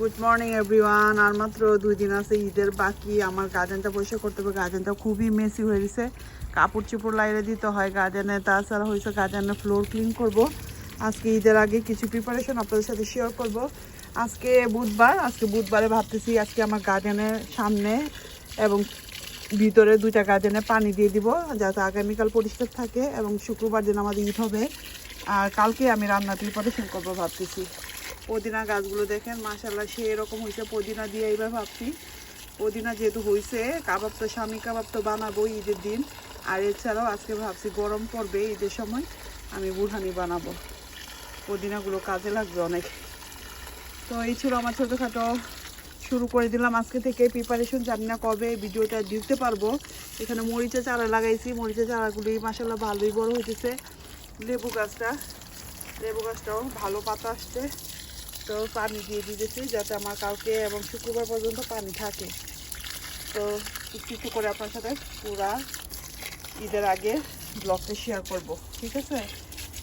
Good morning everyone আর মাত্র দুই দিন আছে ঈদের বাকি। আমার গার্ডেনটা পরিষ্কার করতে হবে। গার্ডেনটা খুবই মেসি হয়ে গেছে। কাপড় চোপড় লাইরে দিতে হয় গার্ডেনে তাছাড়া হয়েছে গার্ডেনের ফ্লোর ক্লিন করব। আজকে ঈদের আগে কিছু প্রিপারেশন আপনাদের সাথে শেয়ার করব। আজকে বুধবার। আজকে বুধবারে ভাবতেছি আজকে আমার গার্ডেনের সামনে এবং ভিতরে দুইটা গার্ডেনে পানি দিয়ে দিব, যাতে আগামীকাল পরিষ্কার থাকে এবং শুক্রবার দিন আমাদের ঈদ হবে। আর কালকে আমি রান্না প্রিপারেশন করব ভাবতেছি। পুদিনা গাছগুলো দেখেন মাসাল্লাহ সে এরকম হয়েছে পুদিনা দিয়ে এইবার ভাবছি। পুদিনা যেহেতু হয়েছে কাবাব তো স্বামী কাবাব তো বানাবো ঈদের দিন। আর এছাড়াও আজকে ভাবছি গরম পড়বে ঈদের সময়, আমি বুড়হানি বানাবো। পুদিনাগুলো কাজে লাগবে অনেক। তো এই ছিল আমার ছোটোখাটো শুরু করে দিলাম আজকে থেকে। প্রিপারেশন জানি না কবে ভিডিওটা দিতে পারব। এখানে মরিচা চারা লাগাইছি মরিচা চারাগুলি মাসাল্লাহ ভালোই বড় হইতেছে। লেবু গাছটা, লেবু গাছটাও ভালো পাতা আসছে। তো পানি দিয়ে দিতেছি যাতে আমার কালকে এবং শুক্রবার পর্যন্ত পানি থাকে। তো একটু করে আপনার সাথে পুরা ঈদের আগে ব্লগটা শেয়ার করব, ঠিক আছে?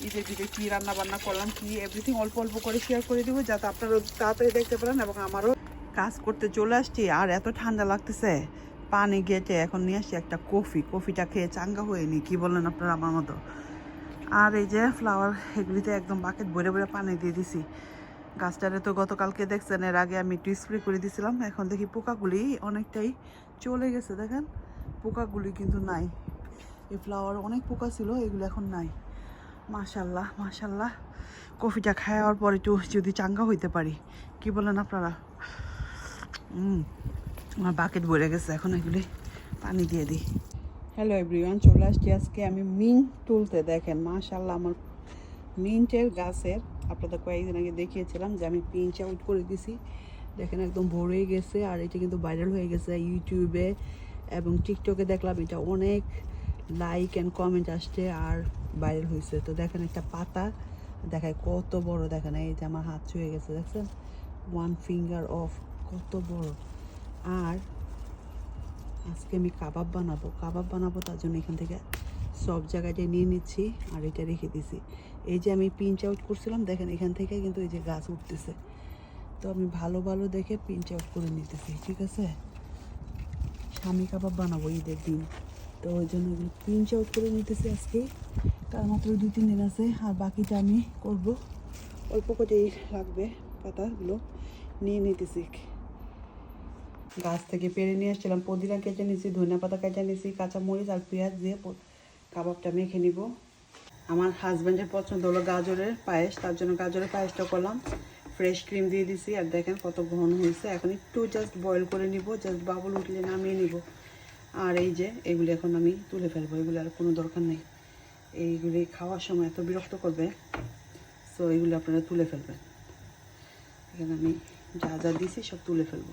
ঈদের দিকে কী রান্না বান্না করলাম, কি এভরিথিং অল্প অল্প করে শেয়ার করে দিব যাতে আপনারাও তাড়াতাড়ি দেখতে পারেন এবং আমারও কাজ করতে চলে আসছি। আর এত ঠান্ডা লাগতেছে। পানি গেটে এখন নিয়ে আসছি একটা কফি। কফিটা খেয়ে চাঙ্গা হয়ে নি, কি বললেন আপনারা আমার মতো? আর এই যে ফ্লাওয়ার এগুলিতে একদম বাকেট ভরে ভরে পানি দিয়ে দিছি। গাছটারে তো গতকালকে দেখছেন, এর আগে আমি একটু স্প্রে করে দিছিলাম, এখন দেখি পোকাগুলি অনেকটাই চলে গেছে, দেখেন। পোকাগুলি কিন্তু নাই। এই ফ্লাওয়ার অনেক পোকা ছিল, এগুলো এখন নাই। মাশাল্লাহ মাশাল্লাহ কফিটা খাওয়ার পর একটু যদি চাঙ্গা হইতে পারি, কি বলেন আপনারা? আমার বাকেট ভরে গেছে, এখন এগুলি পানি দিয়ে দিই। হ্যালো এভরিওয়ান চলে আসছি আজকে আমি মিন্ট তুলতে, দেখেন মাশাল্লাহ আমার মিন্টের গাছের, আপনাদের কয়েকদিন আগে দেখিয়েছিলাম যে আমি পিঞ্চ আউট করে দিছি। দেখেন একদম ভরে গেছে আর এটা কিন্তু ভাইরাল হয়ে গেছে ইউটিউবে এবং টিকটকে দেখলাম এটা অনেক লাইক অ্যান্ড কমেন্ট আসছে আর ভাইরাল হয়েছে। তো দেখেন একটা পাতা, দেখায় কত বড়, দেখেন এই যে আমার হাত ছুঁয়ে গেছে, দেখছেন? ওয়ান ফিঙ্গার অফ কত বড়। আর আজকে আমি কাবাব বানাবো কাবাব বানাবো তার জন্য এখান থেকে সব জায়গায় নিয়ে নিচ্ছি আর এটা রেখে দিছি। এই যে আমি পিঞ্চ আউট করছিলাম, দেখেন এখান থেকে কিন্তু এই যে গাছ উঠতেছে। তো আমি ভালো ভালো দেখে পিঞ্চ আউট করে নিতেছি, ঠিক আছে? স্বামী কাবাব বানাবো ঈদের দিন। তো ওই জন্য পিঞ্চ আউট করে নিতেছি আজকে। তার মাত্র দুই, তিন দিন আছে, আর বাকিটা আমি করব। অল্প করেই লাগবে পাতাগুলো। নিয়ে নিতেছি। গাছ থেকে পেরে নিয়ে আসছিলাম, পদিনা কেটে নিয়েছি, ধনিয়া পাতা কেটে নিয়েছি কাঁচা মরিচ আর পেঁয়াজ দিয়ে কাবাবটা মেখে নিব। আমার হাজব্যান্ডের পছন্দ হলো গাজরের পায়েস, তার জন্য গাজরের পায়েসটা করলাম। ফ্রেশ ক্রিম দিয়ে দিছি। আর দেখেন কত ঘন হয়েছে। এখন একটু জাস্ট বয়েল করে নিব জাস্ট বাবুল উঠলে নামিয়ে নিব। আর এই যে, এগুলি এখন আমি তুলে ফেলব। এগুলি আর কোনো দরকার নেই। এইগুলি খাওয়ার সময় এত বিরক্ত করবে। সো এগুলি আপনারা তুলে ফেলবেন। এখানে আমি যা যা দিছি সব তুলে ফেলব।